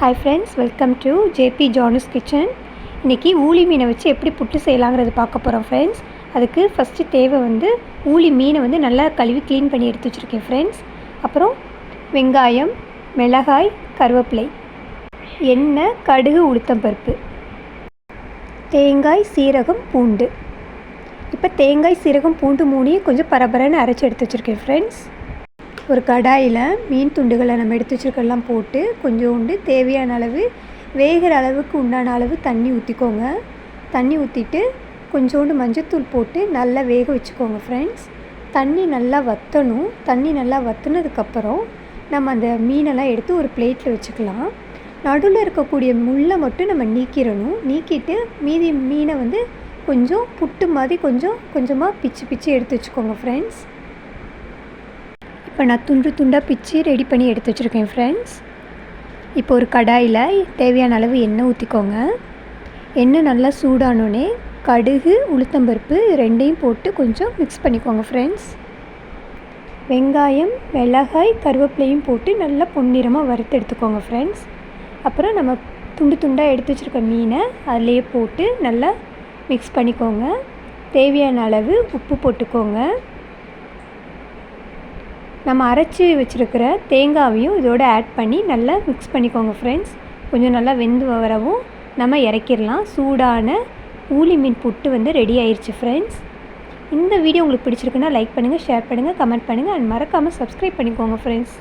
Hi friends welcome to JB Jana's kitchen இன்றைக்கி ஊளி மீனை வச்சு எப்படி புட்டு செய்யலாங்கிறது பார்க்க போகிறோம் ஃப்ரெண்ட்ஸ் அதுக்கு ஃபஸ்ட்டு தேவை வந்து ஊளி மீனை வந்து நல்லா கழுவி க்ளீன் பண்ணி எடுத்து வச்சுருக்கேன் ஃப்ரெண்ட்ஸ் அப்புறம் வெங்காயம் மிளகாய் கருவேப்பிலை எண்ணெய் கடுகு உளுத்தம்பருப்பு தேங்காய் சீரகம் பூண்டு. இப்போ தேங்காய் சீரகம் பூண்டு மூணையும் கொஞ்சம் பரபரன்னு அரைச்சி எடுத்து வச்சுருக்கேன் ஃப்ரெண்ட்ஸ் ஒரு கடாயில் மீன் துண்டுகளை நம்ம எடுத்து வச்சுருக்கெல்லாம் போட்டு கொஞ்சோண்டு தேவையான அளவு வேகிற அளவுக்கு உண்டான அளவு தண்ணி ஊற்றிக்கோங்க தண்ணி ஊற்றிட்டு கொஞ்சோண்டு மஞ்சத்தூள் போட்டு நல்லா வேக வச்சுக்கோங்க ஃப்ரெண்ட்ஸ் தண்ணி நல்லா வற்றணும் தண்ணி நல்லா வற்றினதுக்கப்புறம் நம்ம அந்த மீனெல்லாம் எடுத்து ஒரு பிளேட்டில் வச்சுக்கலாம். நடுவில் இருக்கக்கூடிய முள்ளை மட்டும் நம்ம நீக்கிடணும். நீக்கிட்டு மீதி மீனை வந்து கொஞ்சம் புட்டு மாதிரி கொஞ்சம் கொஞ்சமாக பிச்சு பிச்சு எடுத்து வச்சுக்கோங்க ஃப்ரெண்ட்ஸ் இப்போ நான் துண்டு துண்டாக பிச்சு ரெடி பண்ணி எடுத்து வச்சுருக்கேன் ஃப்ரெண்ட்ஸ் இப்போ ஒரு கடாயில் தேவையான அளவு எண்ணெய் ஊற்றிக்கோங்க. எண்ணெய் நல்லா சூடானோடனே கடுகு உளுத்தம்பருப்பு ரெண்டையும் போட்டு கொஞ்சம் மிக்ஸ் பண்ணிக்கோங்க ஃப்ரெண்ட்ஸ் வெங்காயம் மிளகாய் கருவேப்பிலையும் போட்டு நல்லா பொன்னிறமாக வறுத்து எடுத்துக்கோங்க ஃப்ரெண்ட்ஸ் அப்புறம் நம்ம துண்டு துண்டாக எடுத்து வச்சுருக்க மீனை அதிலேயே போட்டு நல்லா மிக்ஸ் பண்ணிக்கோங்க. தேவையான அளவு உப்பு போட்டுக்கோங்க. நம்ம அரைச்சி வச்சுருக்கிற தேங்காவையும் இதோடு ஆட் பண்ணி நல்லா மிக்ஸ் பண்ணிக்கோங்க ஃப்ரெண்ட்ஸ் கொஞ்சம் நல்லா வெந்து வரவும் நம்ம இறக்கிடலாம். சூடான ஊலி மீன் புட்டு வந்து ரெடி ஆயிடுச்சு ஃப்ரெண்ட்ஸ் இந்த வீடியோ உங்களுக்கு பிடிச்சிருக்குன்னா லைக் பண்ணுங்கள் ஷேர் பண்ணுங்கள் கமெண்ட் பண்ணுங்கள் அண்ட் மறக்காமல் சப்ஸ்கிரைப் பண்ணிக்கோங்க ஃப்ரெண்ட்ஸ்